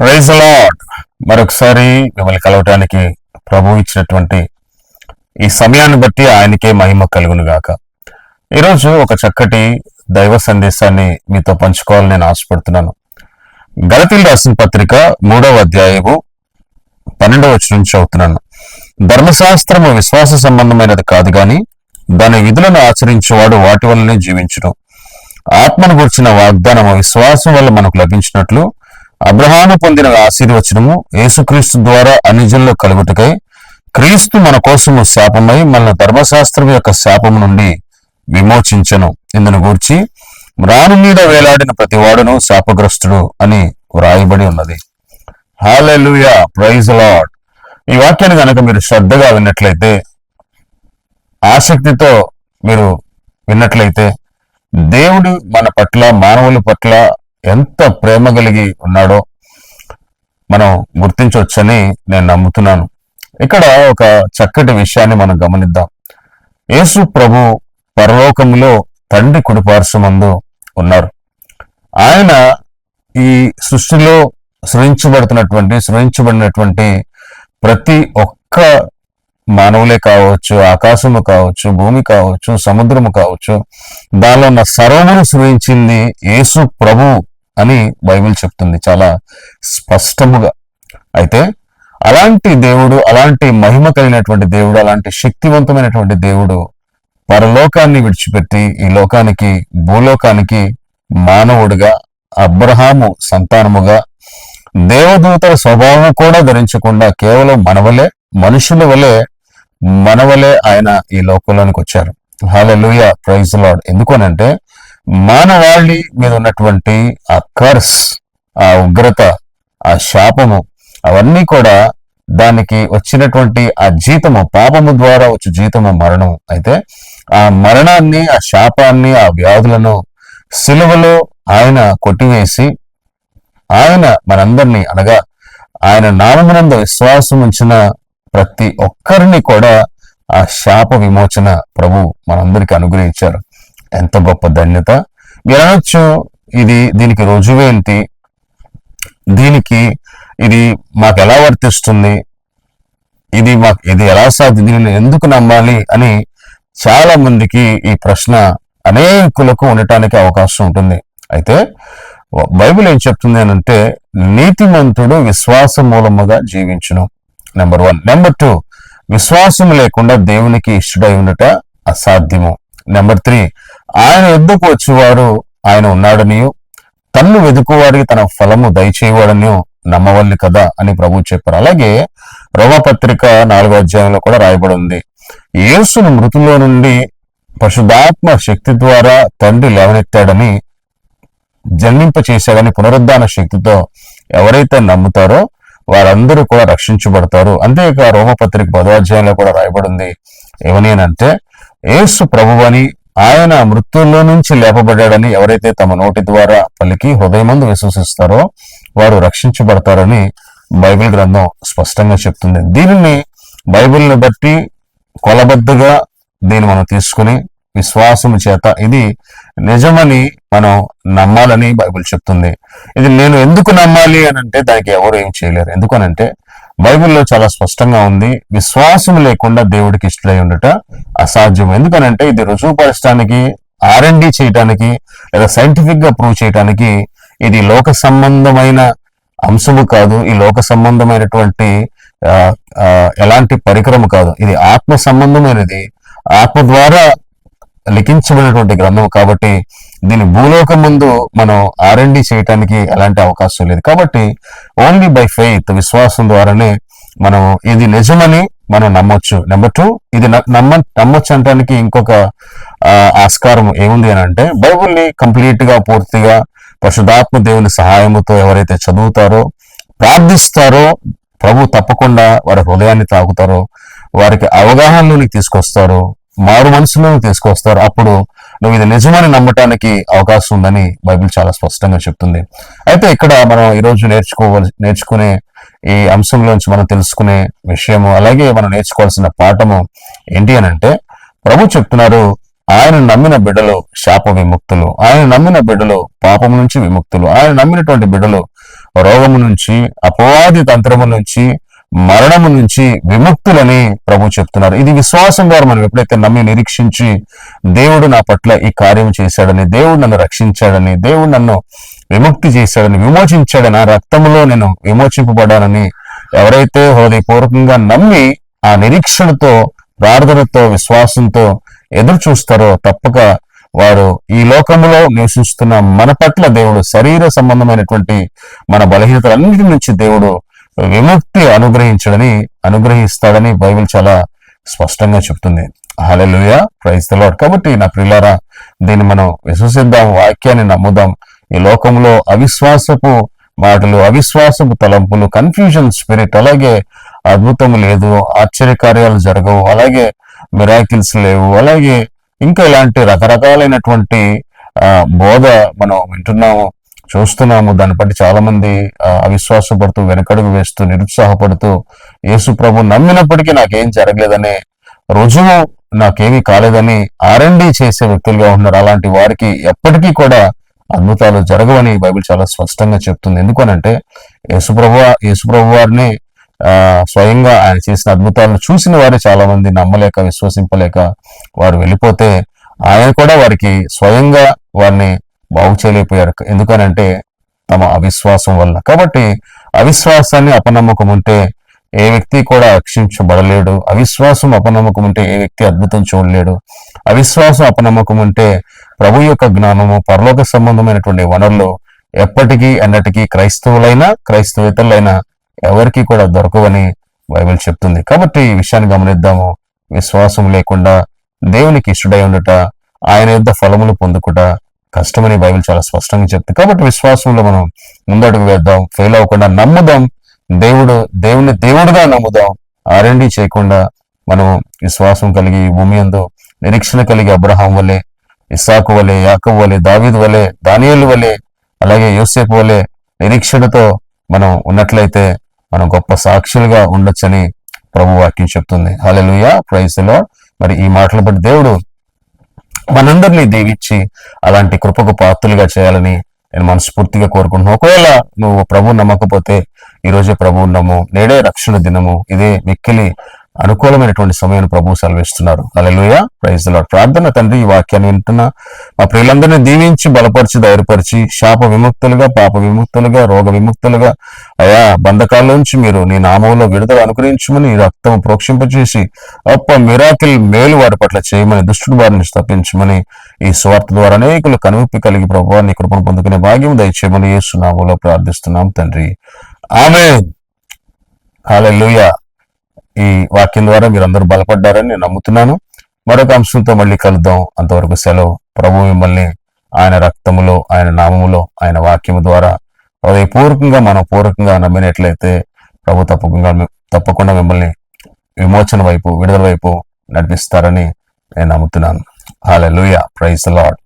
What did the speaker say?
Praise lord మరొకసారి మిమ్మల్ని కలవటానికి ప్రభు ఇచ్చినటువంటి ఈ సమయాన్ని బట్టి ఆయనకే మహిమ కలుగును గాక ఈరోజు ఒక చక్కటి దైవ సందేశాన్ని మీతో పంచుకోవాలని నేను ఆశపడుతున్నాను. గలతీలు రాసిన పత్రిక మూడవ అధ్యాయము పన్నెండవ వచ్చి నుంచి చదువుతున్నాను. ధర్మశాస్త్రము విశ్వాస సంబంధమైనది కాదు గాని దాని విధులను ఆచరించేవాడు వాటి వల్లనే జీవించడం ఆత్మను గురించిన వాగ్దానము విశ్వాసం వల్ల మనకు లభించినట్లు అబ్రహాము పొందిన ఆశీర్వచనము యేసుక్రీస్తు ద్వారా అనిజంలో కలుగుటకై క్రీస్తు మన కోసము శాపమై మన ధర్మశాస్త్రం యొక్క శాపము నుండి విమోచించను. ఇందును గూర్చి రాణి మీద వేలాడిన ప్రతివాడును శాపగ్రస్తుడు అని వ్రాయబడి ఉన్నది. హాలూయా ప్రైజ్ లాడ్ ఈ వాక్యాన్ని కనుక మీరు శ్రద్ధగా విన్నట్లయితే ఆసక్తితో మీరు విన్నట్లయితే దేవుడు మన పట్ల మానవుల పట్ల ఎంత ప్రేమ కలిగి ఉన్నాడో మనం గుర్తించవచ్చని నేను నమ్ముతున్నాను. ఇక్కడ ఒక చక్కటి విషయాన్ని మనం గమనిద్దాం. యేసు ప్రభు పరలోకంలో తండ్రి కుడిపార్శ్వమందు ఉన్నారు. ఆయన ఈ సృష్టిలో సృహించబడుతున్నటువంటి సృహించబడినటువంటి ప్రతి ఒక్క మానవులే కావచ్చు ఆకాశము కావచ్చు భూమి కావచ్చు సముద్రము కావచ్చు దానిలో ఉన్న సర్వమును సృహించింది యేసు ప్రభు అని బైబిల్ చెప్తుంది చాలా స్పష్టముగా. అయితే అలాంటి దేవుడు అలాంటి మహిమ కలిగినటువంటి దేవుడు అలాంటి శక్తివంతమైనటువంటి దేవుడు పరలోకాన్ని విడిచిపెట్టి ఈ లోకానికి భూలోకానికి మానవుడిగా అబ్రహాము సంతానముగా దేవదూతల స్వభావం కూడా ధరించకుండా కేవలం మనవలే మనుషుల వలె మనవలే ఆయన ఈ లోకంలోనికి వచ్చారు. హాలూయ ప్రైజ్ లాడ్ ఎందుకనంటే మానవాళి మీద ఉన్నటువంటి ఆ కర్స్ ఆ ఉగ్రత ఆ శాపము అవన్నీ కూడా దానికి వచ్చినటువంటి ఆ జీతము పాపము ద్వారా వచ్చే జీతము మరణం అయితే ఆ మరణాన్ని ఆ శాపాన్ని ఆ వ్యాధులను సిలువలో ఆయన కొట్టివేసి ఆయన మనందరినీ అనగా ఆయన నామమునందు విశ్వాసం ఉంచిన ప్రతి ఒక్కరిని కూడా ఆ శాప విమోచన ప్రభు మనందరికి అనుగ్రహించారు. ఎంత గొప్ప ధన్యత? మీరు అనొచ్చు ఇది దీనికి రుజువేంటి దీనికి ఇది మాకు ఎలా వర్తిస్తుంది? ఇది మాకు ఇది ఎలా సాధ్యం? దీనిని ఎందుకు నమ్మాలి? అని చాలా మందికి ఈ ప్రశ్న అనేకులకు ఉండటానికి అవకాశం ఉంటుంది. అయితే బైబిల్ ఏం చెప్తుంది అని అంటే నీతిమంతుడు విశ్వాస మూలముగా జీవించును. Number one. నెంబర్ టూ విశ్వాసం లేకుండా దేవునికి ఇష్టడై ఉండట అసాధ్యము. నెంబర్ త్రీ ఆయన ఎద్దుకు వచ్చేవారు? ఆయన ఉన్నాడనియు. తన్ను వెతుకువాడికి తన ఫలము దయచేయవాడని నమ్మవల్లి కదా అని ప్రభు చెప్పారు. అలాగే రోమపత్రిక నాలుగో అధ్యాయంలో కూడా రాయబడి ఉంది యేసును మృతుల్లో నుండి పశుధాత్మ శక్తి ద్వారా తండ్రి లేవనెత్తాడని జన్మింప చేశాడని పునరుద్ధాన శక్తితో ఎవరైతే నమ్ముతారో వారందరూ కూడా రక్షించబడతారు. అంతేకా రోమపత్రిక పదవాధ్యాయంలో కూడా రాయబడింది. ఏమని అంటే ఏసు ప్రభువని ఆయన మృత్యుల్లో నుంచి లేపబడ్డాడని ఎవరైతే తమ నోటి ద్వారా పలికి హృదయమందు విశ్వసిస్తారో వారు రక్షించబడతారని బైబిల్ గ్రంథం స్పష్టంగా చెప్తుంది. దీనిని బైబిల్ని బట్టి కొలబద్దగా దీన్ని మనం తీసుకుని విశ్వాసము చేత ఇది నిజమని మనం నమ్మాలని బైబిల్ చెప్తుంది. ఇది నేను ఎందుకు నమ్మాలి అని అంటే దానికి ఎవరు ఏం చేయలేరు. ఎందుకనంటే బైబిల్లో చాలా స్పష్టంగా ఉంది. విశ్వాసం లేకుండా దేవుడికి ఇష్టలై ఉండట అసాధ్యం ఎందుకనంటే ఇది రుజువుపరచడానికి ఆర్ఎండి చేయటానికి లేదా సైంటిఫిక్గా ప్రూవ్ చేయటానికి ఇది లోక సంబంధమైన అంశము కాదు. ఈ లోక సంబంధమైనటువంటి ఎలాంటి పరికరము కాదు. ఇది ఆత్మ సంబంధమైనది. ఆత్మ ద్వారా లిఖించబడినటువంటి గ్రంథం కాబట్టి దీని భూలోకం ముందు మనం ఆర్ఎండి చేయటానికి ఎలాంటి అవకాశం లేదు. కాబట్టి ఓన్లీ బై ఫెయిత్ విశ్వాసం ద్వారానే మనం ఇది నిజమని మనం నమ్మొచ్చు. నెంబర్ టూ ఇది నమ్మ నమ్మొచ్చు అంటానికి ఇంకొక ఆస్కారం ఏముంది అని అంటే బైబుల్ని కంప్లీట్గా పూర్తిగా పశుధాత్మ దేవుని సహాయముతో ఎవరైతే చదువుతారో ప్రార్థిస్తారో ప్రభు తప్పకుండా వారి హృదయాన్ని తాగుతారో వారికి అవగాహనలోనికి తీసుకొస్తారో మారు మనసులోకి తీసుకొస్తారు అప్పుడు నువ్వు ఇది నిజమని నమ్మటానికి అవకాశం ఉందని బైబిల్ చాలా స్పష్టంగా చెప్తుంది. అయితే ఇక్కడ మనం ఈరోజు నేర్చుకోవాలి నేర్చుకునే ఈ అంశంలోంచి మనం తెలుసుకునే విషయము అలాగే మనం నేర్చుకోవాల్సిన పాఠము ఏంటి అని అంటే ప్రభు చెప్తున్నారు ఆయన నమ్మిన బిడ్డలు శాప విముక్తులు ఆయన నమ్మిన బిడ్డలు పాపం నుంచి విముక్తులు ఆయన నమ్మినటువంటి బిడ్డలు రోగము నుంచి అపవాది తంత్రము నుంచి మరణము నుంచి విముక్తులని ప్రభు చెప్తున్నారు. ఇది విశ్వాసం ద్వారా మనం ఎప్పుడైతే నమ్మి నిరీక్షించి దేవుడు నా పట్ల ఈ కార్యం చేశాడని దేవుడు నన్ను రక్షించాడని దేవుడు నన్ను విముక్తి చేశాడని విమోచించాడని ఆ రక్తంలో నేను విమోచింపబడానని ఎవరైతే హృదయపూర్వకంగా నమ్మి ఆ నిరీక్షణతో ప్రార్థనతో విశ్వాసంతో ఎదురు చూస్తారో తప్పక వారు ఈ లోకంలో నివసిస్తున్న మన పట్ల దేవుడు శరీర సంబంధమైనటువంటి మన బలహీనతలన్నిటి నుంచి దేవుడు విముక్తి అనుగ్రహించడని అనుగ్రహిస్తాడని బైబిల్ చాలా స్పష్టంగా చెప్తుంది. Hallelujah praise lord. కాబట్టి నా ప్రిలారా దీన్ని మనం విశ్వసిద్దాం వాక్యాన్ని నమ్ముదాం. ఈ లోకంలో అవిశ్వాసపు మాటలు అవిశ్వాసపు తలంపులు కన్ఫ్యూజన్ స్పిరిట్ అలాగే అద్భుతం లేదు ఆశ్చర్యకార్యాలు జరగవు అలాగే మిరాకిల్స్ లేవు అలాగే ఇంకా ఇలాంటి రకరకాలైనటువంటి బోధ మనం వింటున్నాము. చూస్తున్నాము. దాన్ని బట్టి చాలా మంది అవిశ్వాసపడుతూ వెనకడుగు వేస్తూ నిరుత్సాహపడుతూ యేసు ప్రభు నమ్మినప్పటికీ నాకేం జరగలేదనే రుజువు నాకేమీ కాలేదని ఆర్ఎండి చేసే వ్యక్తులుగా ఉన్నారు అలాంటి వారికి ఎప్పటికీ కూడా అద్భుతాలు జరగవని బైబిల్ చాలా స్పష్టంగా చెప్తుంది. ఎందుకనంటే యేసుప్రభు యేసుప్రభు వారిని ఆ స్వయంగా ఆయన చేసిన అద్భుతాలను చూసిన వారే చాలా మంది నమ్మలేక విశ్వసింపలేక వారు వెళ్ళిపోతే ఆయన కూడా వారికి స్వయంగా వారిని బాగు చేయలేకపోయారు ఎందుకనంటే తమ అవిశ్వాసం వల్ల. కాబట్టి అవిశ్వాసాన్ని అపనమ్మకం ఉంటే ఏ వ్యక్తి కూడా రక్షించబడలేడు. అవిశ్వాసం అపనమ్మకం ఉంటే ఏ వ్యక్తి అద్భుతం చూడలేడు. అవిశ్వాసం అపనమ్మకం ఉంటే ప్రభు యొక్క జ్ఞానము పరలోక సంబంధమైనటువంటి వనరులు ఎప్పటికీ ఎన్నటికీ క్రైస్తవులైనా క్రైస్తవేతరులైనా ఎవరికి కూడా దొరకవని బైబిల్ చెప్తుంది. కాబట్టి ఈ విషయాన్ని గమనిద్దాము. విశ్వాసం లేకుండా దేవునికి ఇష్టడై ఉండట ఆయన యొక్క ఫలములు పొందుకుట కష్టమని బైబిల్ చాలా స్పష్టంగా చెప్తుంది. కాబట్టి విశ్వాసంలో మనం ముందడుగు వేద్దాం ఫెయిల్ అవ్వకుండా నమ్ముదాం దేవుడు దేవుని దేవుడుగా నమ్ముదాం. ఆర్ఎండి చేయకుండా మనం విశ్వాసం కలిగి భూమి యందు నిరీక్షణ కలిగి అబ్రహాం వలె ఇస్సాకు వలె యాకబ్ వలె దావీద్ వలె దానియలు వలె అలాగే యోసేపు వలె నిరీక్షణతో మనం ఉన్నట్లయితే మనం గొప్ప సాక్షులుగా ఉండొచ్చని ప్రభు వాక్యం చెప్తుంది. హల్లెలూయా ప్రైస్లో మరి ఈ మాటలు బట్టి దేవుడు మనందరినీ దీవించి అలాంటి కృపకు పాత్రలుగా చేయాలని నేను మనస్ఫూర్తిగా కోరుకుంటున్నాను. ఒకవేళ నువ్వు ప్రభువు నమ్మకపోతే ఈ రోజే నమ్ము నేడే రక్షణ దినము. ఇదే మిక్కిలి అనుకూలమైనటువంటి సమయాన్ని ప్రభు సెలవిస్తున్నారు. అలెలుయ ప్రైజ్ ప్రార్థన తండ్రి ఈ వాక్యాన్ని వింటున్నా మా ప్రియులందరినీ దీవించి బలపరిచి ధైర్యపరిచి శాప విముక్తులుగా పాప విముక్తులుగా రోగ విముక్తులుగా అయా బంధకాల నుంచి మీరు నీ నామంలో విడుదల అనుగ్రహించమని నీ రక్తం ప్రోక్షింపచేసి అప్ప మిరాకిల్ మేలు వారి పట్ల చేయమని దుష్టుడు వారిని తప్పించమని ఈ స్వార్థ ద్వారా అనేకులు కనువిప్పి కలిగి ప్రభు నీ కృపను పొందుకునే భాగ్యం దయచేయమని యేసు నామంలో ప్రార్థిస్తున్నాం తండ్రి. ఆమె హాలెలూయా ఈ వాక్యం ద్వారా మీరు అందరూ బలపడ్డారని నేను నమ్ముతున్నాను. మరొక అంశంతో మళ్ళీ కలుద్దాం. అంతవరకు సెలవు. ప్రభు మిమ్మల్ని ఆయన రక్తములో ఆయన నామములో ఆయన వాక్యము ద్వారా హృదయపూర్వకంగా మనం పూర్వకంగా నమ్మినట్లయితే ప్రభు తప్పకుండా తప్పకుండా మిమ్మల్ని విమోచన వైపు విడుదల వైపు నడిపిస్తారని నేను నమ్ముతున్నాను. Hallelujah praise lord